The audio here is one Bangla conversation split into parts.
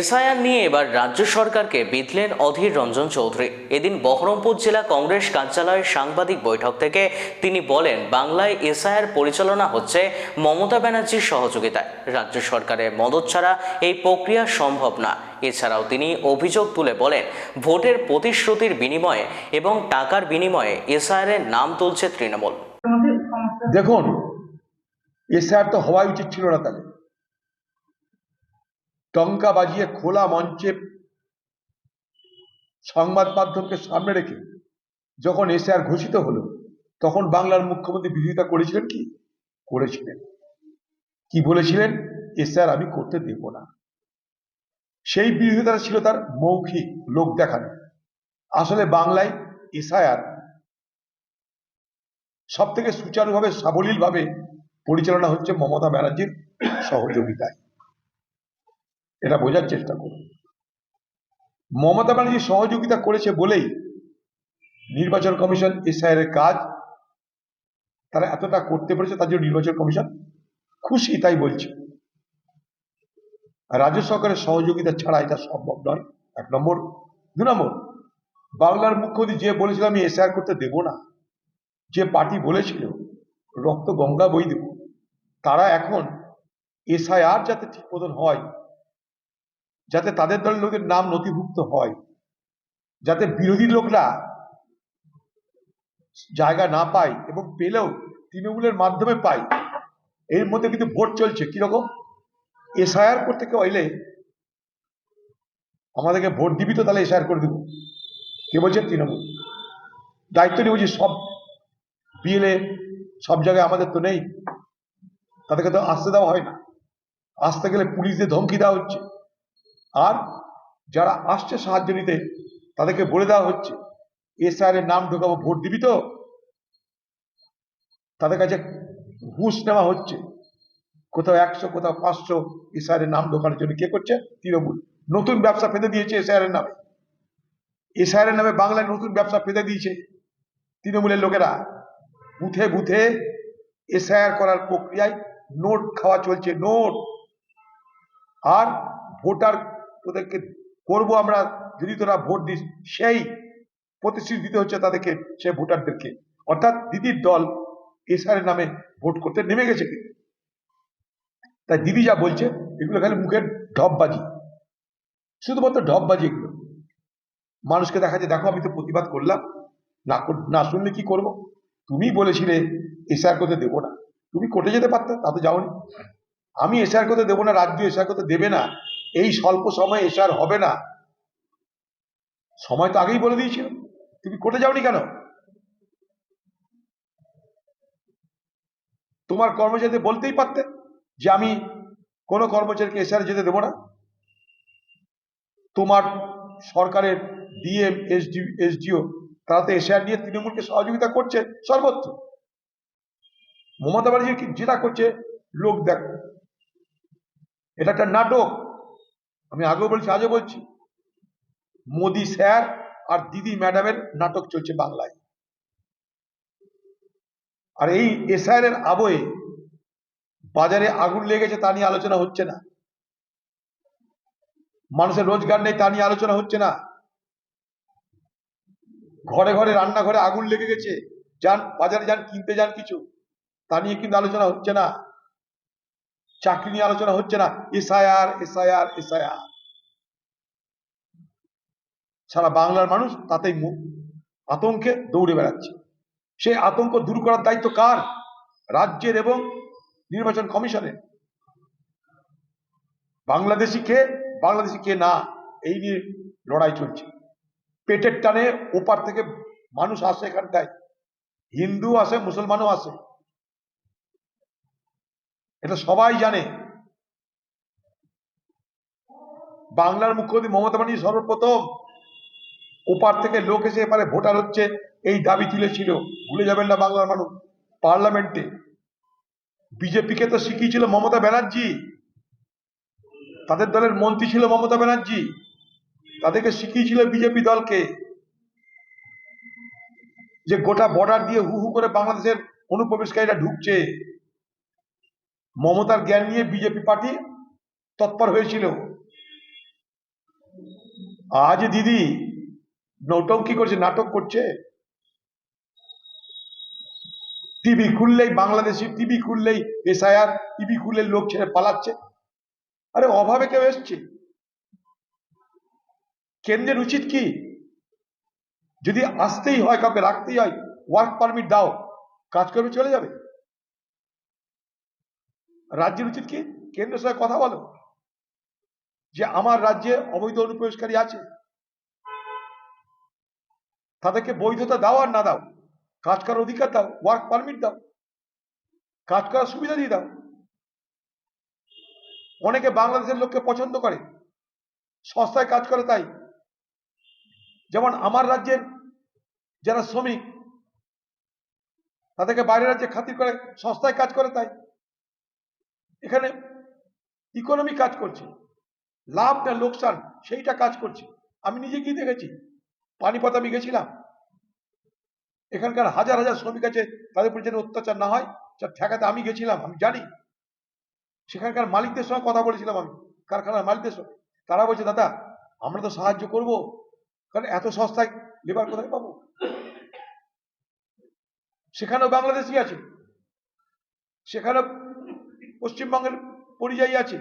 এসআইআর নিয়ে এবার রাজ্য সরকারকে বিধলেন অধীর রঞ্জন চৌধুরী। এদিন বহরমপুর জেলা কংগ্রেস কার্যালয়ের সাংবাদিক বৈঠক থেকে তিনি বলেন, বাংলায় এসআইআর পরিচালনা হচ্ছে মমতা ব্যানার্জির সহযোগিতায়। রাজ্য সরকারের মদত ছাড়া এই প্রক্রিয়া সম্ভব না। এছাড়াও তিনি অভিযোগ তুলে বলেন, ভোটের প্রতিশ্রুতির বিনিময়ে এবং টাকার বিনিময়ে এসআইআর এর নাম তুলছে তৃণমূল। দেখুন এসআর তো হওয়াই উচিত ছিল না তাহলে। টঙ্কা বাজিয়ে খোলা মঞ্চে সংবাদ মাধ্যমকে সামনে রেখে যখন এসআর ঘোষিত হলো, তখন বাংলার মুখ্যমন্ত্রী বিরোধিতা করেছিলেন কি? করেছিলেন। কি বলেছিলেন? এসআর আমি করতে দেব না। সেই বিরোধিতা ছিল তার মৌখিক লোক দেখানো। আসলে বাংলায় এসআইআর সব থেকে সুচারুভাবে সাবলীলভাবে পরিচালনা হচ্ছে মমতা ব্যানার্জির সহযোগিতায়। এটা বোঝার চেষ্টা করুন। মমতা ব্যানার্জি সহযোগিতা করেছে বলেই নির্বাচন কমিশন এসআইআর এর কাজ তারা এতটা করতে পেরেছে, তার জন্য নির্বাচন কমিশন খুশি, তাই বলছে। রাজ্য সরকারের সহযোগিতা ছাড়া এটা সম্ভব নয়। এক নম্বর। দু নম্বর। বাংলার মুখ্যমন্ত্রী যে বলেছিল, আমি এসআইআর করতে দেব না। যে পার্টি বলেছিল, রক্ত গঙ্গা বই দেব। তারা এখন এসআইআর যাতে ঠিক মতন হয় যাতে তাদের দলের লোকের নাম নথিভুক্ত হয়। যাতে বিরোধী লোকরা জায়গা না পায় এবং পেলেও তৃণমূলের মাধ্যমে পায়। এর মধ্যে কিন্তু ভোট চলছে। কীরকম এসআইআর করতে কেউ এলে আমাদেরকে ভোট দিবি তো তাহলে এসআইআর করে দিব। কে বলছে? তৃণমূল। দায়িত্ব নিয়ে বলছি, সব বিএলএ, সব জায়গায় আমাদের তো নেই। তাদেরকে তো আসতে দেওয়া হয় না। আসতে গেলে পুলিশদের ধমকি দেওয়া হচ্ছে। আর যারা আসছে সাহায্য নিতে, তাদেরকে বলে দেওয়া হচ্ছে এসআর এর নাম ঢোকাবো, ভোট দিবি তো? তাদের কাছে ঘুষ নেওয়া হচ্ছে। কোথাও একশো, কোথাও পাঁচশো এসআর এর নাম ঢোকানোর জন্য কে করছে? তৃণমূল। নতুন ব্যবসা পেতে দিয়েছে এসআর এর নামে। এসআর এর নামে বাংলায় নতুন ব্যবসা ফেঁদে দিয়েছে তৃণমূলের লোকেরা। বুথে বুথে এসআইআর করার প্রক্রিয়ায় নোট খাওয়া চলছে, নোট। আর ভোটার তোদেরকে করব আমরা, যদি তোরা ভোট দিস, সেই প্রতিশ্রুতি দিতে হচ্ছে তাদেরকে সে ভোটারদেরকে। অর্থাৎ দিদির দল এসআর নামে ভোট করতে নেমে গেছে। তাই দিদি যা বলছে, এগুলো খালি মুখের ঢপবাজি। শুধুমাত্র ঢপবাজি এগুলো। মানুষকে দেখা যায়, দেখো আমি তো প্রতিবাদ করলাম। না না শুনলে কি করব? তুমি বলেছিলে, এসআর করতে দেবো না। তুমি কোর্টে যেতে পারতে, তা তো যাওনি। আমি এসআর করতে দেবো না, রাজ্য এসআর করতে দেবে না। এই স্বল্প সময় সময়ে এসআর হবে না। সময় তো আগেই বলে দিয়েছিল। তুমি কোর্টে যাওনি কেন? তোমার কর্মচারীদের বলতেই পারতে যে আমি কোনো কর্মচারীকে এসআর যেতে দেবো না। তোমার সরকারের ডিএম, এসডি, এসডিও তারা তো এসআর নিয়ে তৃণমূলকে সহযোগিতা করছে সর্বত্র। মমতা ব্যানার্জি যেটা করছে, লোক দেখ। এটা একটা নাটক। আমি আগেও বলছি, আজও বলছি, মোদি স্যার আর দিদি ম্যাডামের নাটক চলছে বাংলায়। আর এই এসআর এর বাজারে আগুন লেগেছে তা নিয়ে আলোচনা হচ্ছে না। মানুষের রোজগার নেই তা নিয়ে আলোচনা হচ্ছে না। ঘরে ঘরে রান্নাঘরে আগুন লেগে গেছে। যান, বাজারে যান, কিনতে যান কিছু, তা নিয়ে কিন্তু আলোচনা হচ্ছে না। চাকরি নিয়ে আলোচনা হচ্ছে না। SIR SIR SIR. সারা বাংলার মানুষ তাতেই আতঙ্কে দৌড়ে বেড়াচ্ছে। সেই আতঙ্ক দূর করার দায়িত্ব কার? রাজ্যের এবং নির্বাচন কমিশনের। বাংলাদেশি কে বাংলাদেশি কে না, এই নিয়ে লড়াই চলছে। পেটের টানে ওপার থেকে মানুষ আসে এখানটায়। হিন্দু আসে, মুসলমানও আসে। এটা সবাই জানে। বাংলার মুখ্যমন্ত্রী মমতা ব্যানার্জি সর্বপ্রথম ওপার থেকে লোক এসে এপারে ভোটার হচ্ছে, এই দাবি তুলেছিল। ভুলে যাবেন না বাংলার মানুষ। পার্লামেন্টে। বিজেপিকে তো শিখিয়েছিল মমতা ব্যানার্জি। তাদের দলের মন্ত্রী ছিল মমতা ব্যানার্জি। তাদেরকে শিখিয়েছিল বিজেপি দলকে যে গোটা বর্ডার দিয়ে হু হু করে বাংলাদেশের অনুপ্রবেশকারীরা ঢুকছে। মমতার জ্ঞান নিয়ে বিজেপি পার্টি তৎপর হয়েছিল। আজ দিদি নৌটঙ্কি করছে, নাটক করছে? টিভি খুললেই বাংলাদেশি, টিভি খুললেই এসআইআর, টিভি খুললে লোক ছেড়ে পালাচ্ছে। আরে অভাবে কেউ এসছে। কেন্দ্রের উচিত কি? যদি আসতেই হয়, কাউকে রাখতেই হয় ওয়ার্ক পারমিট দাও, কাজ করবে, চলে যাবে। রাজ্যের উচিত কি? কেন্দ্রের সঙ্গে কথা বলো। যে আমার রাজ্যে অবৈধ অনুপ্রবেশকারী আছে। তাদেরকে বৈধতা দাও আর না দাও। কাজ করার অধিকার দাও ওয়ার্ক পারমিট দাও। কাজ করার সুবিধা দিয়ে দাও। অনেকে বাংলাদেশের লোককে পছন্দ করে। সস্তায় কাজ করে তাই। যেমন আমার রাজ্যের যারা শ্রমিক, তাদেরকে বাইরের রাজ্যে খাতির করে সস্তায় কাজ করে তাই। এখানে ইকোনমি কাজ করছে। লাভ না লোকসান, সেইটা কাজ করছে। আমি নিজে গিয়ে দেখেছি, পানিপথ আমি গেছিলাম। এখানকার হাজার হাজার শ্রমিক আছে, তাদের উপর যেন অত্যাচার না হয় যা ঠেকাতে আমি গেছিলাম, আমি জানি। সেখানকার মালিকদের সঙ্গে কথা বলেছিলাম আমি, কারখানার মালিকদের সঙ্গে। তারা বলছে, দাদা, আমরা তো সাহায্য করব, কারণ এত সস্তায় লেবার কোথায় পাবো? সেখানেও বাংলাদেশি আছে। সেখানে পশ্চিমবঙ্গের পরিযায়ী আছে।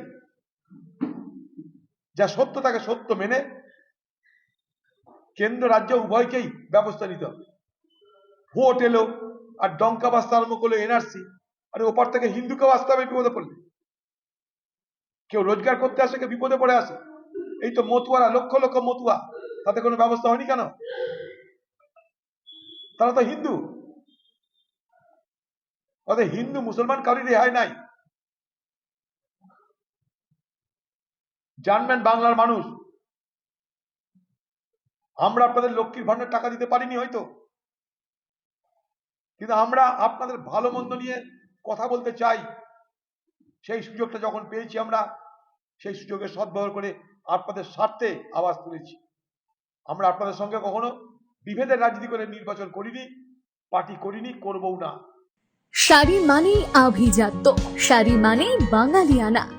যা সত্য তাকে সত্য মেনে কেন্দ্র রাজ্য উভয়কেই ব্যবস্থা নিতে হবে। ভোট এলো আর ডঙ্কা বাস্তা আরম্ভ করল এনআরসি। আর ওপার থেকে হিন্দুকেও আসতে হবে বিপদে পড়লে। কেউ রোজগার করতে আসে, কেউ বিপদে পড়ে আসে। এই তো মতুয়ারা, লক্ষ লক্ষ মতুয়া। তাতে কোনো ব্যবস্থা হয়নি কেন? তারা তো হিন্দু। হিন্দু মুসলমান কারোর রেহাই নাই। জানবেন বাংলার মানুষ। আমরা আপনাদের লক্ষ্মীর ভান্ডার টাকা দিতে পারিনি হয়তো। কিন্তু আমরা আপনাদের ভালো মন্দ নিয়ে কথা বলতে চাই। সেই সুযোগটা যখন পেয়েছি আমরা, সেই সুযোগের সদ্ব্যবহার করে আপনাদের স্বার্থে আওয়াজ তুলেছি। আমরা আপনাদের সঙ্গে কখনো বিভেদের রাজনীতি করে নির্বাচন করিনি, পার্টি করিনি, করবও না। শাড়ি মানেই আভিজাত্য, শাড়ি মানেই বাঙালিয়ানা।